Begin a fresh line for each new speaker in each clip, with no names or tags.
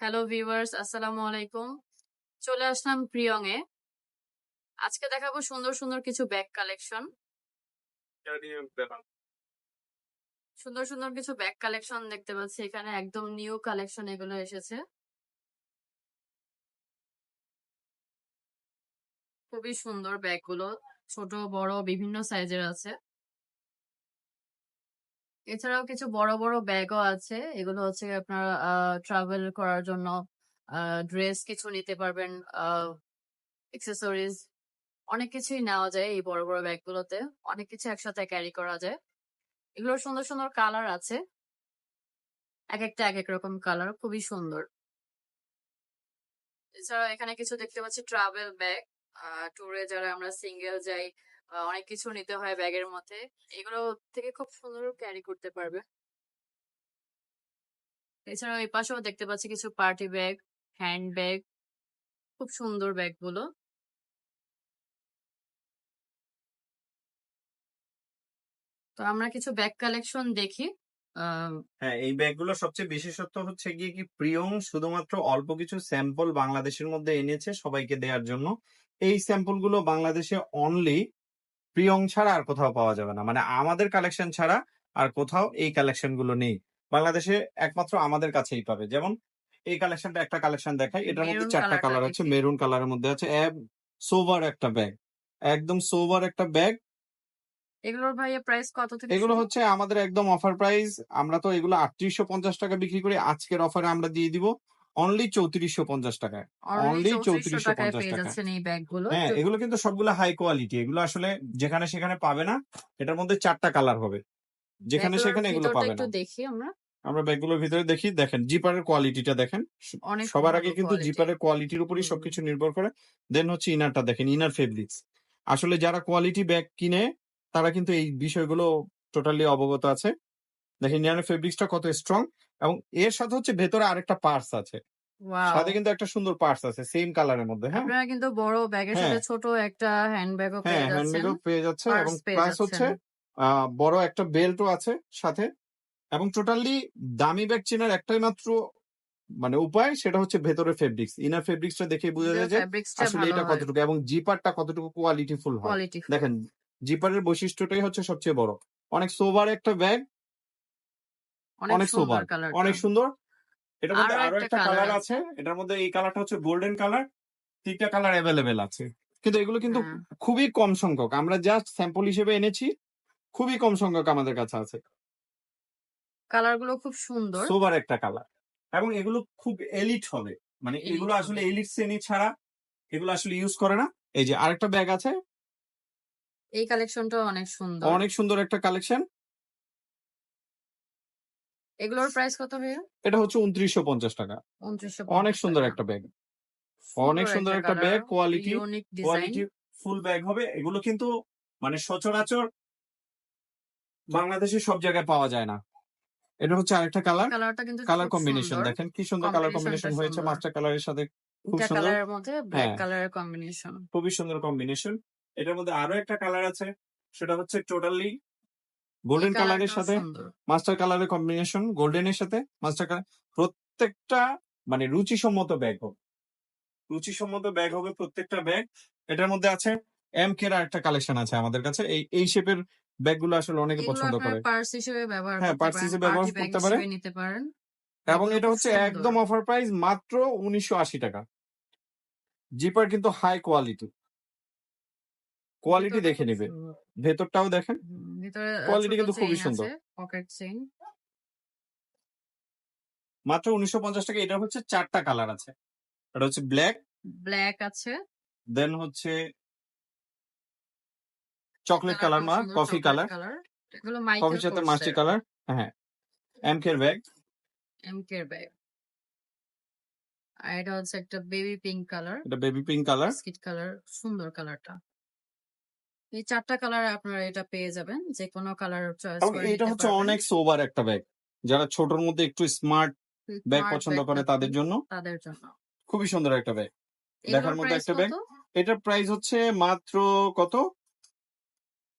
Hello viewers আসসালামু আলাইকুম চলে আসলাম প্রিয়ং এ আজকে দেখাবো সুন্দর সুন্দর কিছু ব্যাগ কালেকশন সুন্দর সুন্দর কিছু ব্যাগ কালেকশন দেখতে পাচ্ছি। এখানে একদম নিউ কালেকশন এগুলো এসেছে। খুবই সুন্দর ব্যাগগুলো ছোট বড় বিভিন্ন সাইজের আছে। এছাড়াও কিছু বড় বড় ব্যাগও আছে। এগুলো হচ্ছে আপনার ট্রাভেল করার জন্য ড্রেস কিছু নিতে পারবেন এক্সেসরিজ অনেক কিছুই নেওয়া যায় এই বড় বড় ব্যাগগুলোতে। অনেক কিছু একসাথে ক্যারি করা যায়। এগুলোর সুন্দর সুন্দর কালার আছে। এক একটা এক এক রকম কালার খুবই সুন্দর। এছাড়াও এখানে কিছু দেখতে পাচ্ছি ট্রাভেল ব্যাগ ট্যুরে যারা আমরা সিঙ্গেল যাই অনেক কিছু নিতে হয় ব্যাগের মধ্যে। এগুলো থেকে খুব সুন্দর ক্যারি করতে পারবে। এছাড়াও এই পাশেও দেখতে পাচ্ছি কিছু পার্টি ব্যাগ হ্যান্ড ব্যাগ খুব সুন্দর ব্যাগগুলো তো আমরা কিছু ব্যাগ কালেকশন দেখি।
হ্যাঁ এই ব্যাগগুলো সবচেয়ে বিশেষত্ব হচ্ছে গিয়ে কি প্রিয়ং শুধুমাত্র অল্প কিছু স্যাম্পল বাংলাদেশের মধ্যে এনেছে সবাইকে দেওয়ার জন্য। এই স্যাম্পলগুলো বাংলাদেশে অনলি প্রিয়ং ছাড়া আর কোথাও পাওয়া যাবে না। মানে আমাদের কালেকশন ছাড়া আর কোথাও এই কালেকশনগুলো নেই। বাংলাদেশে একমাত্র আমাদের কাছেই পাবে। যেমন এই কালেকশনটা একটা কালেকশন দেখাই। এটার মধ্যে চারটা কালার আছে। মেরুন কালারের মধ্যে আছে সোভার একটা ব্যাগ একদম সোভার একটা ব্যাগ
এগুলোর ভাইয়া প্রাইস কত থেকে
এগুলো হচ্ছে আমাদের একদম অফার প্রাইস আমরা তো এগুলো আটত্রিশশো পঞ্চাশ টাকা বিক্রি করি। আজকের অফারে আমরা দিয়ে দিব। অনলি চৌত্রিশশো পঞ্চাশ টাকায়। Only
চৌত্রিশশো
3450
টাকায় পেয়ে
টাকা। হ্যাঁ এগুলো কিন্তু সবগুলো হাই কোয়ালিটি এগুলো আসলে যেখানে সেখানে পাবে না এটার মধ্যে চারটা কালার হবে। যেখানে সেখানে এগুলো পাবে না।
দেখি আমরা।
আমরা ব্যাগগুলোর ভিতরে দেখি দেখেন জিপারের কোয়ালিটিটা দেখেন। সবার আগে কিন্তু জিপারের কোয়ালিটির উপরই সবকিছু নির্ভর করে। দেন হচ্ছে ইনারটা দেখেন ইনার ফেব্রিক্স আসলে যারা কোয়ালিটি ব্যাগ কিনে তারা কিন্তু এই বিষয়গুলো টোটালি অবগত আছে। দেখেন ইনার ফেব্রিক্সটা কত স্ট্রং এবং এর সাথে হচ্ছে ভেতরে আরেকটা পার্স আছে. সাথে কিন্তু একটা সুন্দর পার্টস আছে সেম কালারের মধ্যে হ্যাঁ?
আপনারা কিন্তু বড় ব্যাগের
হ্যাঁ।
সাথে ছোট একটা হ্যান্ড ব্যাগও
হ্যাঁ
পেয়ে যাচ্ছেন।
হ্যান্ডমেডও পেয়ে যাচ্ছে এবং প্লাস হচ্ছে বড় একটা বেল্টও আছে সাথে এবং টোটালি দামি ব্যাগ চেনার একটাই মাত্র মানে উপায় সেটা হচ্ছে ভেতরে ফেব্রিক্স ইনার ফেব্রিক্সটা দেখে বোঝা যায় যে আসলে এটা কতটুকু এবং জিপারটা কতটুকু কোয়ালিটিফুল হয়।
কোয়ালিটি
দেখেন জিপারের বৈশিষ্ট্যটাই হচ্ছে সবচেয়ে বড়। অনেক সোবার একটা ব্যাগ
অনেক
অনেক সোবার অনেক সুন্দর। এটার মধ্যে আরও
একটা
কালার
আছে।
এটার মধ্যে এই কালারটা হচ্ছে গোল্ডেন কালার তিনটা কালার অ্যাভেলেবেল আছে। কিন্তু এগুলো কিন্তু
হ্যাঁ।
খুবই কম সংখ্যক। আমরা জাস্ট স্যাম্পল হিসেবে এনেছি খুবই কম সংখ্যক আমাদের কাছে আছে।
কালারগুলো খুব সুন্দর।
সোবার একটা কালার এবং এগুলো খুব এলিট হবে। মানে এগুলো আসলে এলিট শ্রেণি ছাড়া এগুলো আসলে ইউজ করে না। এই যে আরেকটা ব্যাগ আছে।
এই কালেকশনটা অনেক সুন্দর।
অনেক সুন্দর একটা কালেকশন
এগুলোর প্রাইস কত ভাইয়া?
এটা হচ্ছে উনত্রিশশো পঞ্চাশ টাকা।
উনত্রিশশো
অনেক সুন্দর একটা ব্যাগ অনেক সুন্দর একটা bag quality quality full bag হবে। এগুলো কিন্তু মানে সচরাচর বাংলাদেশে সব জায়গায় পাওয়া যায় না। এটা হচ্ছে আরেকটা কালার
কালারটা কিন্তু
কালার কম্বিনেশন দেখেন কি সুন্দর কালার কম্বিনেশন হয়েছে। মাস্টার কালারের সাথে খুব সুন্দর।
মধ্যে ব্ল্যাক। কালারের কম্বিনেশন
খুবই সুন্দর কম্বিনেশন এটার মধ্যে আরও একটা কালার আছে। সেটা হচ্ছে টোটালি গোল্ডেন কালারের সাথে মাস্টার কালারের কম্বিনেশন গোল্ডেনের সাথে মাস্টার কালার প্রত্যেকটা মানে রুচিসম্মত ব্যাগ হবে। রুচিসম্মত ব্যাগ হবে প্রত্যেকটা ব্যাগ এটার মধ্যে আছে এম কের একটা কালেকশন আছে আমাদের কাছে। এই এই শেপের ব্যাগগুলো আসলে অনেকে পছন্দ করে।
পার্স হিসেবে ব্যবহার
হ্যাঁ,
পারেন,
হিসেবে ব্যবহার করতে পারে।
নিতে পারেন।
এবং এটা হচ্ছে একদম অফার প্রাইস মাত্র উনিশশো আশি টাকা। জিপার কিন্তু হাই কোয়ালিটি কোয়ালিটি দেখে নিবে। ভেতরটাও দেখেন
ভিতরে
Quality কিন্তু খুবই সুন্দর।
পকেট চেইন
মাত্র উনিশশো পঞ্চাশ টাকা এটা হচ্ছে চারটা কালার আছে। এটা হচ্ছে ব্ল্যাক
ব্ল্যাক আছে।
দেন হচ্ছে চকলেট কালার মা কফি কালার কফির সাথে মাস্টি কালার হ্যাঁ। এম কের ব্যাগ
এমকে ব্যাগ আর এটা হচ্ছে একটা বেবি পিঙ্ক কালার
এটা baby pink colour
biscuit colour সুন্দর কালারটা এই চারটা কালার আপনারা এটা পেয়ে যাবেন যে কোনো কালার চয়েস করে
এটা হচ্ছে অনেক সোবার একটা ব্যাগ যারা ছোটর মধ্যে একটু স্মার্ট ব্যাগ পছন্দ করে তাদের জন্য
তাদের জন্য।
খুবই সুন্দর একটা ব্যাগ দেখার
মতো
মধ্যে একটা
ব্যাগ
এটার প্রাইস হচ্ছে মাত্র কত?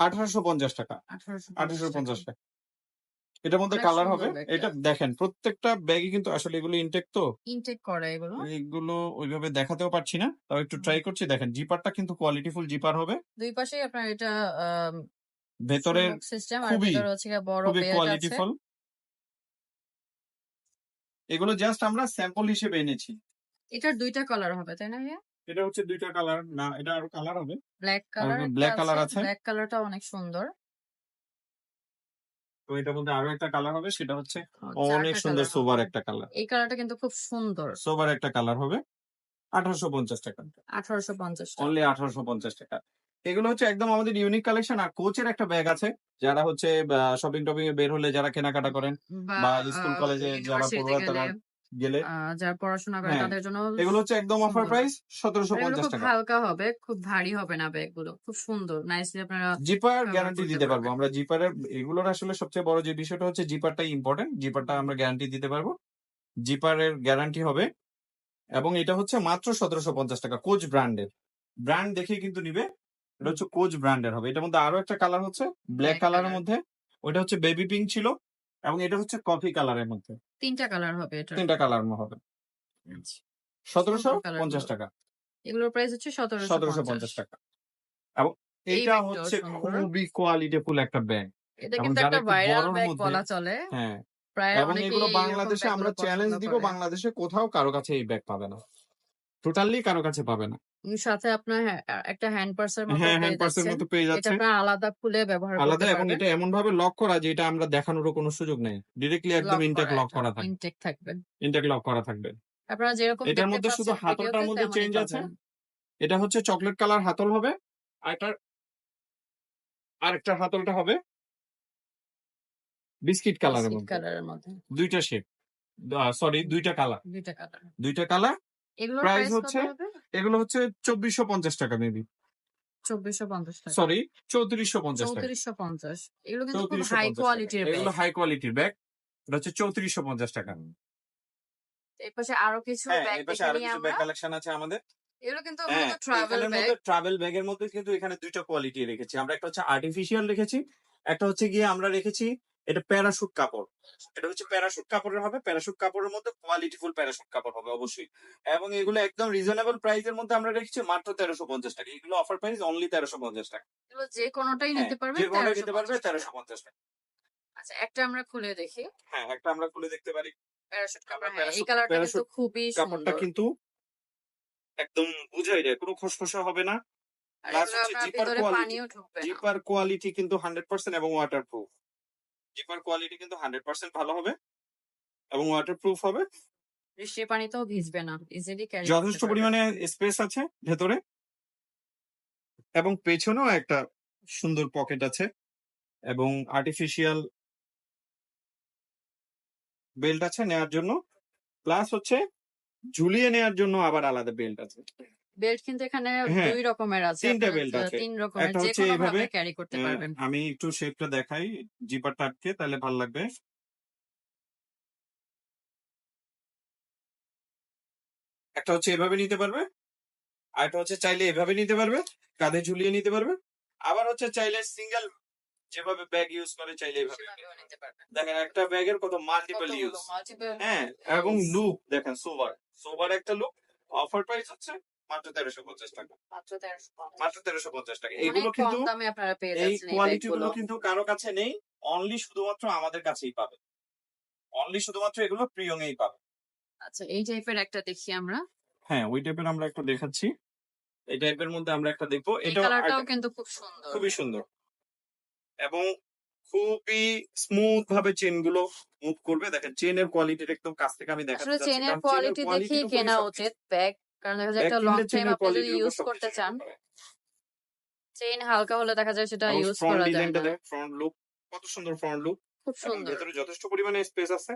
আঠারোশো পঞ্চাশ টাকা।
1850
আঠারোশো পঞ্চাশ টাকা। এটার মধ্যে কালার হবে। এটা দেখেন প্রত্যেকটা ব্যাগই কিন্তু আসলে এগুলো ইনটেক তো।
ইনটেক করা এগুলো।
এগুলো ওইভাবে দেখাতেও পারছি না তাও একটু ট্রাই করছি। দেখেন জিপারটা কিন্তু কোয়ালিটিফুল জিপার হবে।
দুই পাশেই আপনার এটা
ভেতরের
সিস্টেম আর ভিতরে হচ্ছে বড়
খুবই কোয়ালিটিফুল এগুলো জাস্ট আমরা স্যাম্পল হিসেবে এনেছি।
এটার দুইটা কালার হবে তাই না ভাইয়া?
এটা হচ্ছে দুইটা কালার না এটা আরও কালার হবে।
ব্ল্যাক কালার
ব্ল্যাক কালার আছে।
ব্ল্যাক কালারটা অনেক সুন্দর।
তো মধ্যে আরও একটা কালার হবে সেটা হচ্ছে অনেক সুন্দর সোবার একটা কালার
এই কালারটা কিন্তু খুব সুন্দর।
সোবার একটা কালার হবে আঠারোশো পঞ্চাশ টাকা।
আঠারোশো পঞ্চাশ
অনলি আঠারোশো পঞ্চাশ টাকা। এগুলো হচ্ছে একদম আমাদের ইউনিক কালেকশন আর কোচের একটা ব্যাগ আছে। যারা হচ্ছে শপিং টপিং এ বের হলে যারা কেনাকাটা করেন বা স্কুল কলেজে যারা পড়ুয়া তারা গেলে
যারা পড়াশোনা করে
হ্যাঁ,
তাদের জন্য
এগুলো হচ্ছে একদম অফার প্রাইস সতেরোশো পঞ্চাশ টাকা।
হালকা হবে খুব ভারী হবে না ব্যাগগুলো খুব সুন্দর নাইসলি আপনারা
জিপার গ্যারান্টি দিতে পারব। আমরা জিপারের এগুলোর আসলে সবচেয়ে বড় যে বিষয়টা হচ্ছে জিপারটাই ইম্পর্টেন্ট জিপারটা আমরা গ্যারান্টি দিতে পারব। জিপারের গ্যারান্টি হবে এবং এটা হচ্ছে মাত্র সতেরোশো পঞ্চাশ টাকা কোচ ব্র্যান্ডের ব্র্যান্ড দেখে কিন্তু নিবে এটা হচ্ছে কোচ ব্র্যান্ডের হবে। এটার মধ্যে আরও একটা কালার হচ্ছে ব্ল্যাক কালারের মধ্যে। ওইটা হচ্ছে বেবি পিঙ্ক ছিল। এবং এটা হচ্ছে কফি কালারের মধ্যে।
তিনটা কালার হবে এটা
তিনটা কালার হবে। সতেরোশো পঞ্চাশ টাকা।
এগুলোর প্রাইস হচ্ছে সতেরোশো
সতেরোশো পঞ্চাশ। টাকা। এবং এটা হচ্ছে। খুবই কোয়ালিটিফুল একটা ব্যাগ।
এটা কিন্তু
যারা
একটা ভাইরাল ব্যাগ বলা চলে।
হ্যাঁ। এবং এগুলো বাংলাদেশে আমরা চ্যালেঞ্জ দিব বাংলাদেশে কোথাও কারও কাছে এই ব্যাগ পাবে না। টোটালি কারও কাছে পাবে না।
সাথে আপনার একটা হ্যান্ড পার্সের মতো
হ্যাঁ হ্যান্ড পার্সের মতো পেয়ে যাচ্ছে।
আপনার আলাদা খুলে ব্যবহার
আলাদা এবং এটা এমন ভাবে লক করা যে এটা আমরা দেখানোরও কোনো সুযোগ নেই। ডিরেক্টলি একদম ইনটেক লক করা থাকবে।
ইনটেক থাকবে।
ইনটেক লক করা থাকবে।
আপনারা যেরকম
এটার মধ্যে শুধু হাতলটার মধ্যে চেঞ্জ আছে। এটা হচ্ছে চকলেট কালার হাতল হবে। আর আরেকটা হাতলটা হবে বিস্কিট কালারের
কালারের মধ্যে।
দুইটা শেপ সরি দুইটা কালার
দুইটা কালার
দুইটা কালার
এগুলোর প্রাইস
হচ্ছে এগুলো হচ্ছে চব্বিশশো পঞ্চাশ টাকা মেবি
চব্বিশশো পঞ্চাশ টাকা।
সরি চৌত্রিশশো পঞ্চাশ টাকা।
চৌত্রিশশো পঞ্চাশ। এগুলো কিন্তু খুব হাই কোয়ালিটির
এগুলো হাই কোয়ালিটির ব্যাগ এটা হচ্ছে চৌত্রিশশো পঞ্চাশ টাকা।
এর আরও কিছু
হ্যাঁ
ব্যাগ আরও
কিছু ব্যাগ কালেকশন আছে আমাদের।
এগুলো কিন্তু ট্রাভেল ব্যাগ
ট্রাভেল ব্যাগের মধ্যে কিন্তু এখানে দুইটা কোয়ালিটি রেখেছি। আমরা একটা হচ্ছে আর্টিফিশিয়াল রেখেছি একটা হচ্ছে গিয়ে আমরা রেখেছি এটা প্যারাশুট কাপড়। এটা হচ্ছে প্যারাশুট কাপড়ের হবে প্যারাশুট কাপড়ের মধ্যে কোয়ালিটিফুল প্যারাশুট কাপড় হবে অবশ্যই। এবং এগুলো একদম রিজনেবল প্রাইসের মধ্যে আমরা রেখেছি মাত্র তেরোশো পঞ্চাশ টাকা। এগুলো অফার প্রাইস অনলি তেরোশো পঞ্চাশ টাকা।
যে কোনোটাই
হ্যাঁ,
নিতে পারবে
যে কোনো নিতে পারবে। তেরোশো পঞ্চাশ টাকা।
আচ্ছা একটা আমরা খুলে দেখি।
হ্যাঁ একটা আমরা খুলে দেখতে পারি।
প্যারাশুট কাপড় হ্যাঁ এই কালারটা কিন্তু খুবই
কাপড়টা কিন্তু একদম বুঝাই যায় কোনো খসখসা হবে না। হচ্ছে
ঢুকবে না।
জিপার কোয়ালিটি কিন্তু হান্ড্রেড পার্সেন্ট এবং ওয়াটার প্রুফ জিপার কোয়ালিটি কিন্তু হান্ড্রেড পার্সেন্ট ভালো হবে এবং ওয়াটার প্রুফ হবে
বৃষ্টির পানিতেও ভিজবে না ইজিলি ক্যারি
যথেষ্ট পরিমাণে স্পেস আছে ভেতরে এবং পেছনেও একটা সুন্দর পকেট আছে এবং আর্টিফিশিয়াল বেল্ট আছে নেয়ার জন্য। প্লাস হচ্ছে ঝুলিয়ে নেয়ার জন্য আবার আলাদা বেল্ট আছে।
বেল্ট কিন্তু এখানে
হ্যাঁ,
দুই রকমের আছে
তিনটা
আপনারা
belt আছে।
তিন রকমের
একটা
যে
হচ্ছে
কোনো
এইভাবে,
ভাবে ক্যারি করতে
আহ,
পারবেন।
আমি একটু শেপটা দেখাই জিপারটা আটকে তাহলে ভালো লাগবে। একটা হচ্ছে এভাবে নিতে পারবে আর একটা হচ্ছে চাইলে এভাবে নিতে পারবে কাঁধে ঝুলিয়ে নিতে পারবে। আবার হচ্ছে চাইলে সিঙ্গেল যেভাবে ব্যাগ ইউজ করে চাইলে এভাবে
সেভাবেও নিতে পারবেন।
দেখেন একটা ব্যাগের কত মাল্টিপল
কতগুলো?
ইউজ
multiple
হ্যাঁ এবং লুক দেখেন সোবার সোবার একটা লুক অফার প্রাইস হচ্ছে মাত্র তেরোশো পঞ্চাশ টাকা।
মাত্র
তেরোশো পঞ্চাশ। টাকা। এগুলো কিন্তু
দামে আপনারা পেয়ে
এই কোয়ালিটি গুলো কিন্তু কারও কাছে নেই অনলি শুধুমাত্র আমাদের কাছেই পাবে। অনলি শুধুমাত্র এগুলো প্রিয়ংয়েই পাবে।
আচ্ছা এই টাইপের একটা দেখি আমরা।
হ্যাঁ ওই টাইপের আমরা একটা দেখাচ্ছি। এই টাইপের মধ্যে আমরা একটা দেখব।
এই কিন্তু খুব সুন্দর।
খুবই সুন্দর। এবং খুবই স্মুথ ভাবে চেনগুলো মুভ করবে। দেখেন চেনের কোয়ালিটির একদম কাছ থেকে আমি চাচ্ছি,
চেনের কোয়ালিটি দেখেই কেনা উচিত ব্যাগ কারণ দেখা যায় একটা লং টাইম আপনি যদি ইউজ করতে চান চেইন হালকা হলে দেখা যায় সেটা ইউজ করা যায় না।
ফ্রন্ট লুক কত সুন্দর ফ্রন্ট লুক
খুব সুন্দর।
ভেতরে যথেষ্ট পরিমাণে স্পেস আছে।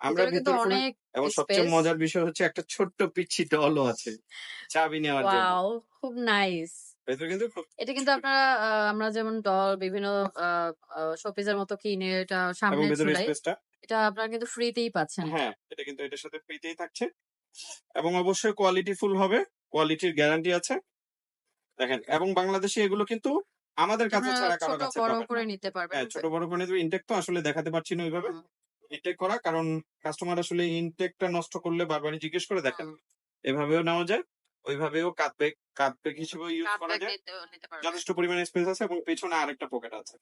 আমরা
কিন্তু অনেক
এবং সবচেয়ে মজার বিষয় হচ্ছে একটা ছোট্ট পিচ্ছি ডলও আছে চাবি নেওয়ার জন্য।
খুব নাইস এটা কিন্তু আপনারা আমরা যেমন ডল বিভিন্ন শোপিসের মতো কিনে এটা সামনে ঝুলাই এটা আপনারা কিন্তু ফ্রিতেই পাচ্ছেন।
হ্যাঁ এটা কিন্তু এটার সাথে ফ্রিতেই থাকছে। এবং অবশ্যই কোয়ালিটি ফুল হবে কোয়ালিটির গ্যারান্টি আছে। দেখেন এবং বাংলাদেশে এগুলো কিন্তু আমাদের কাছে ছাড়া
কারও
কাছে
বড় করে নিতে পারবেন
হ্যাঁ ছোট বড় করে নেবে ইনটেক তো আসলে দেখাতে পারছি না ওইভাবে। ইনটেক করা কারণ কাস্টমার আসলে ইনটেকটা নষ্ট করলে বারবারই জিজ্ঞেস করে দেখেন। এভাবেও নেওয়া যায়। ওইভাবেও কাট ব্যাগ কাট ব্যাগ হিসেবে ইউজ করা যায়। যথেষ্ট পরিমাণে স্পেস আছে এবং পেছনে আরেকটা পকেট আছে।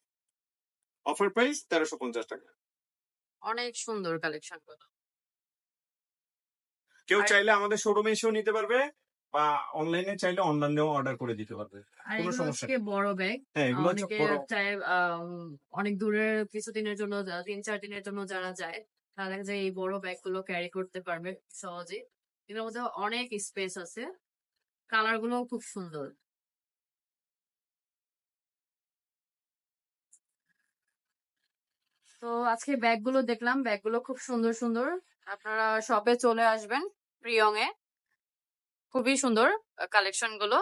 অফার প্রাইস তেরোশো পঞ্চাশ টাকা।
অনেক সুন্দর কালেকশন
কেউ চাইলে আমাদের শোরুমে এসেও নিতে পারবে বা অনলাইনে চাইলে অনলাইনেও অর্ডার করে দিতে পারবে। কোনো সমস্যা
হচ্ছে বড় ব্যাগ
হ্যাঁ এগুলো
অনেকে চায় দূরের কিছুদিনের জন্য যা- তিন চার দিনের জন্য যারা যায় তারা দেখা যায় এই বড় ব্যাগগুলো ক্যারি করতে পারবে সহজে এগুলোর মধ্যে অনেক স্পেস আছে। কালারগুলো খুব সুন্দর। তো আজকে ব্যাগগুলো দেখলাম ব্যাগগুলো খুব সুন্দর সুন্দর। আপনারা শপে চলে আসবেন প্রিয়ং এ খুবই সুন্দর কালেকশনগুলো।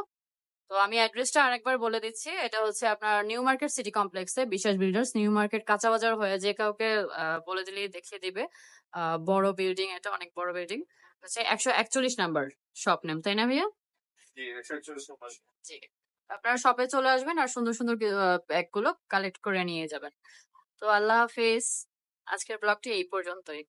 তো আমি অ্যাড্রেসটা আরেকবার বলে দিচ্ছি। এটা হচ্ছে আপনার নিউ মার্কেট সিটি কমপ্লেক্সে বিশ্বাস বিল্ডার্স নিউ মার্কেট কাঁচা বাজার হয়ে যে কাউকে বলে দিলেই দেখিয়ে দিবে। বড় বিল্ডিং এটা অনেক বড় বিল্ডিং হচ্ছে একশো একচল্লিশ নাম্বার শপ নেম তাই না ভাইয়া? আপনারা শপে চলে আসবেন আর সুন্দর সুন্দর ব্যাগগুলো কালেক্ট করে নিয়ে যাবেন। তো আল্লাহ হাফিজ। আজকের ব্লগটি এই পর্যন্তই।